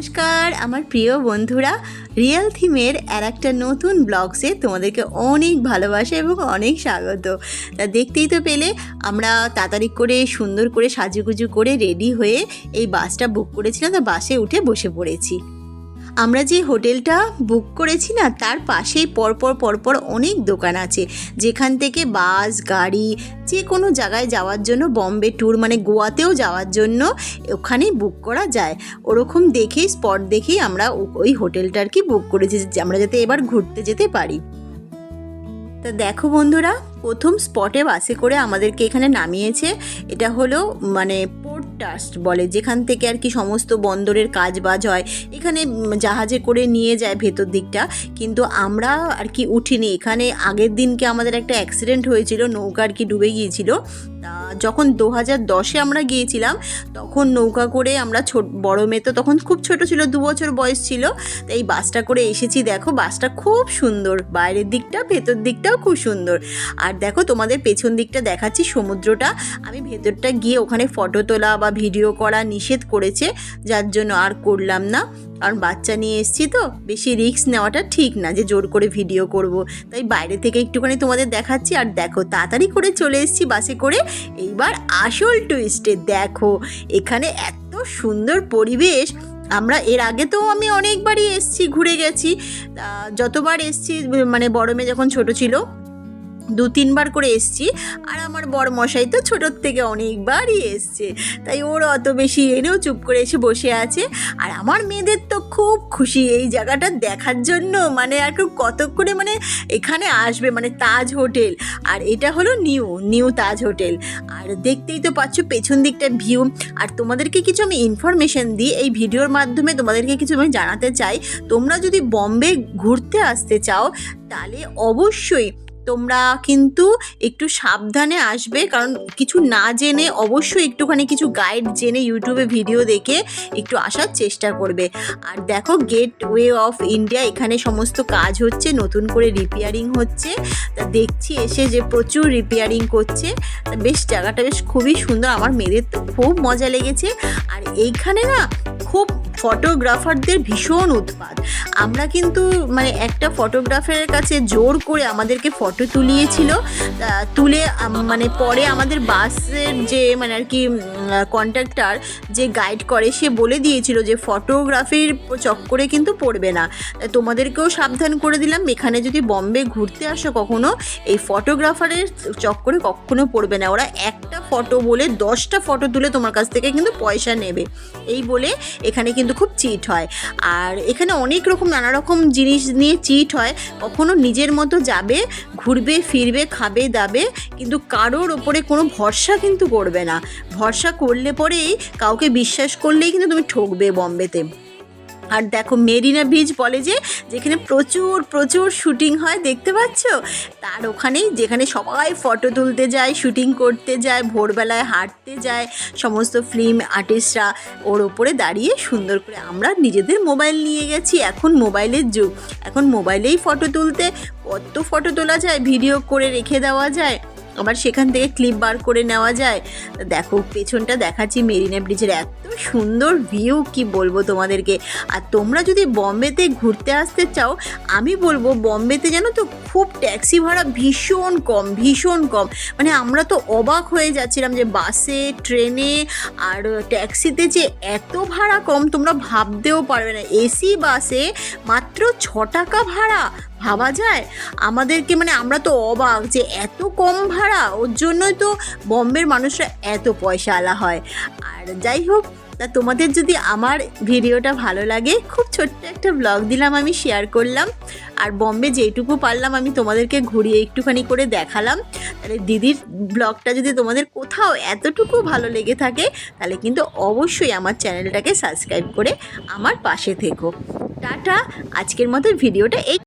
নমস্কার, আমার প্রিয় বন্ধুরা। রিয়েল থিমের আর একটা নতুন ব্লগসে তোমাদেরকে অনেক ভালোবাসা এবং অনেক স্বাগত। তা দেখতেই তো পেলে, আমরা তাড়াতাড়ি করে, সুন্দর করে সাজুগুজু করে রেডি হয়ে এই বাসটা বুক করেছিলাম, তা বাসে উঠে বসে পড়েছি। আমরা যে হোটেলটা বুক করেছি না, তার পাশেই পরপর পরপর অনেক দোকান আছে। যেখান থেকে বাস, গাড়ি, যে কোনো জায়গায় যাওয়ার জন্য, বম্বে ট্যুর মানে গোয়াতেও যাওয়ার জন্য ওখানেই বুক করা যায়। ওরকম দেখেই, স্পট দেখেই আমরা ওই হোটেলটা আর কি বুক করেছি আমরা যাতে এবার ঘুরতে যেতে পারি। তা দেখো বন্ধুরা প্রথম স্পটে বাসে করে আমাদেরকে এখানে নামিয়েছে। এটা হলো মানে পোর্ট ট্রাস্ট বলে, যেখান থেকে আর কি সমস্ত বন্দরের কাজ বাজ হয়। এখানে জাহাজে করে নিয়ে যায় ভেতর দিকটা। কিন্তু আমরা আর কি উঠিনি। এখানে আগের দিনকে আমাদের একটা অ্যাক্সিডেন্ট হয়েছিল, নৌকা আর কি ডুবে গিয়েছিল। তা যখন দু হাজার দশে আমরা গিয়েছিলাম, তখন নৌকা করে আমরা ছোট, বড় মেয়ে তো তখন খুব ছোট ছিল, দু বছর বয়স ছিল। তো এই বাসটা করে এসেছি। দেখো, বাসটা খুব সুন্দর। বাইরের দিকটা, ভেতর দিকটাও খুব সুন্দর। আর দেখো তোমাদের পেছন দিকটা দেখাচ্ছি সমুদ্রটা। আমি ভেতরটা গিয়ে ওখানে ফটো তোলা বা ভিডিও করা নিষেধ করেছে, যার জন্য আর করলাম না। কারণ বাচ্চা নিয়ে এসেছি তো, বেশি রিস্ক নেওয়াটা ঠিক না যে জোর করে ভিডিও করব। তাই বাইরে থেকে একটুখানি তোমাদের দেখাচ্ছি আর দেখো, তাড়াতাড়ি করে চলে এসেছি বাসে করে। এইবার আসল টুইস্টে দেখো, এখানে এত সুন্দর পরিবেশ। আমরা এর আগে তো আমি অনেকবারই এসছি, ঘুরে গেছি। যতবার এসছি মানে বড় মেয়ে যখন ছোট ছিল দু তিনবার করে এসছি, আর আমার বড় মশাই তো ছোটোর থেকে অনেকবারই এসছে। তাই ওর অত বেশি এনেও চুপ করে এসে বসে আছে। আর আমার মেয়েদের তো খুব খুশি এই জায়গাটা দেখার জন্য। মানে আর কত করে মানে এখানে আসবে মানে তাজ হোটেল। আর এটা হলো নিউ নিউ তাজ হোটেল। আর দেখতেই তো পাচ্ছ পেছন দিকটা ভিউ। আর তোমাদেরকে কিছু আমি ইনফরমেশন দিই, এই ভিডিওর মাধ্যমে তোমাদেরকে কিছু আমি জানাতে চাই। তোমরা যদি বম্বে ঘুরতে আসতে চাও, তাহলে অবশ্যই তোমরা কিন্তু একটু সাবধানে আসবে, কারণ কিছু না জেনে অবশ্যই একটুখানি কিছু গাইড জেনে ইউটিউবে ভিডিও দেখে একটু আসার চেষ্টা করবে। আর দেখো গেট ওয়ে অফ ইন্ডিয়া এখানে সমস্ত কাজ হচ্ছে, নতুন করে রিপেয়ারিং হচ্ছে। তা দেখছি এসে যে প্রচুর রিপেয়ারিং করছে। বেশ, জায়গাটা বেশ খুবই সুন্দর, আমার মেয়েদের খুব মজা লেগেছে। আর এইখানে না, খুব ফটোগ্রাফারদের ভীষণ উৎপাত। আমরা কিন্তু মানে একটা ফটোগ্রাফারের কাছে জোর করে আমাদেরকে ফটো তুলিয়েছিল। তুলে মানে পরে আমাদের বাসের যে মানে আর কি কন্ট্রাক্টর যে গাইড করে, সে বলে দিয়েছিল যে ফটোগ্রাফির চক্করে কিন্তু পড়বে না। তোমাদেরকেও সাবধান করে দিলাম। এখানে যদি বম্বে ঘুরতে আসো কখনো, এই ফটোগ্রাফারের চক্করে কখনো পড়বে না। ওরা একটা ফটো বলে দশটা ফটো তুলে তোমার কাছ থেকে কিন্তু পয়সা নেবে। এই বলে এখানে কিন্তু খুব চিট হয়। আর এখানে অনেক রকম নানা রকম জিনিস নিয়ে চিট হয়। কখনো নিজের মতো যাবে, ঘুরবে, ফিরবে, খাবে, দাবে, কিন্তু কারোর ওপরে কোনো ভরসা কিন্তু করবে না। ভরসা করলে পরেই কাউকে বিশ্বাস করলেই কিন্তু তুমি ঠকবে বম্বেতে। আর দেখো মেরিনা বিচ বলে যে, যেখানে প্রচুর প্রচুর শুটিং হয়, দেখতে পাচ্ছ? তার ওখানেই যেখানে সবাই ফটো তুলতে যায় শুটিং করতে যায়, ভোরবেলায় হাঁটতে যায়, সমস্ত ফিল্ম আর্টিস্টরা ওর ওপরে দাঁড়িয়ে সুন্দর করে আমরা নিজেদের মোবাইল নিয়ে গেছি। এখন মোবাইলের যুগ। এখন মোবাইলেই ফটো তুলতে কত ফটো তোলা যায় ভিডিও করে রেখে দেওয়া যায়। আবার সেখান থেকে ক্লিপ বার করে নেওয়া যায়। দেখো, পেছনটা দেখাচ্ছি মেরিনা ব্রিজের। এত সুন্দর ভিউ কি বলব তোমাদেরকে? আর তোমরা যদি বম্বেতে ঘুরতে আসতে চাও, আমি বলব বম্বেতে জানো তো খুব ট্যাক্সি ভাড়া ভীষণ কম ভীষণ কম। মানে আমরা তো অবাক হয়ে যাচ্ছিলাম যে বাসে, ট্রেনে আর ট্যাক্সিতে যে এত ভাড়া কম, তোমরা ভাবতেও পারবে না। এসি বাসে মাত্র ছ টাকা ভাড়া। ভাবা যায়? আমাদেরকে মানে আমরা তো অবাক যে এত কম ভাড়া, ওর জন্যই তো বম্বের মানুষরা এত পয়সা আলা হয়। আর যাই হোক, তা তোমাদের যদি আমার ভিডিওটা ভালো লাগে, খুব ছোট্ট একটা ব্লগ দিলাম আমি শেয়ার করলাম। আর বম্বে যেটুকু পারলাম, আমি তোমাদেরকে ঘুরিয়ে একটুখানি করে দেখালাম। তাহলে দিদির ব্লগটা যদি তোমাদের কোথাও এতটুকু ভালো লেগে থাকে, তাহলে কিন্তু অবশ্যই আমার চ্যানেলটাকে সাবস্ক্রাইব করে আমার পাশে থেকো। টাটা, আজকের মতো ভিডিওটা এই